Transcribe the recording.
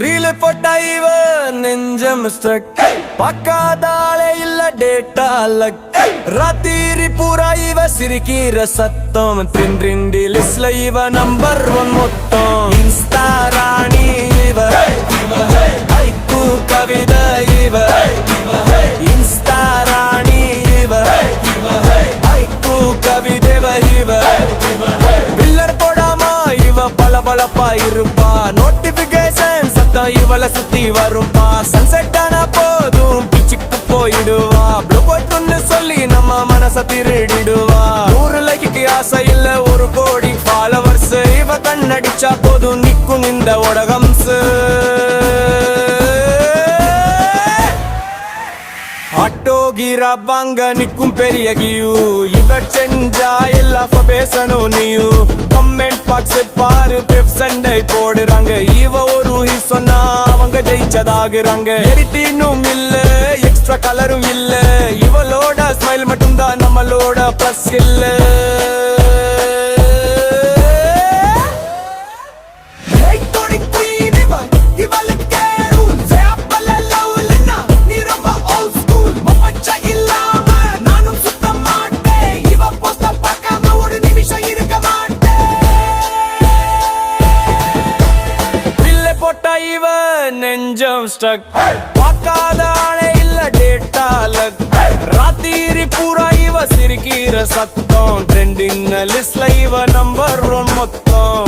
ரீல போட்டா இவ நெஞ்சம் ஸ்ட்ரக் பக்காதாலே இல்ல டேட்டா லக் ராத்திரி பூரா இவ சிரிக்கிற சத்தம். தின்றிண்டி லிஸ்ட்ல இவ நம்பர் ஒன் மொத்தம். இன்ஸ்டா ராணி இவ. ஐக்கு கவிதை இவ. இன்ஸ்டா ராணி இவ. ஐக்கு கவிதை இவ. பில்லர் போடாம இவ பல பலப்பா இருப்பா. நோட்டிபிகேஷன் இவளை சுத்தி வரும்பா. சன்செட் ஆனா போதும். பிச்சுக்கு போயிடுவா. ப்ளூபோட்டுன்னு சொல்லி நம்ம மனச திருடிடுவா. நூறு லைக்கு ஆசை இல்ல ஒரு கோடி ஃபாலோவர்ஸ் இவ கண்ணடிச்சா போதும் நிக்கும் இந்த உலகம்ஸ் ஆட்டோகிரா வாங்க நிக்கும் பெரிய கியூ இவ செஞ்சா எல்லா பேசணும் நீயு கமெண்ட் பாக்ஸ் பாரு பெப் சண்டை போடுறாங்க. இவ ஒரு சொன்ன ஜெயிச்சதாகுறாங்க எடிட்டினும் இல்ல எக்ஸ்ட்ரா கலரும் இல்ல. இவளோட ஸ்மைல் மட்டும்தான் நம்மளோட ப்ளஸ் இல்லை. நெஞ்சம் ஸ்டக் பார்க்காத ஆளே இல்ல டேட்டா லக் ராத்திரி பூரா இவ சிரிக்கிற சத்தம். ட்ரெண்டிங் லிஸ்ட்ல இவ நம்பர் ஒன் மொத்தம்.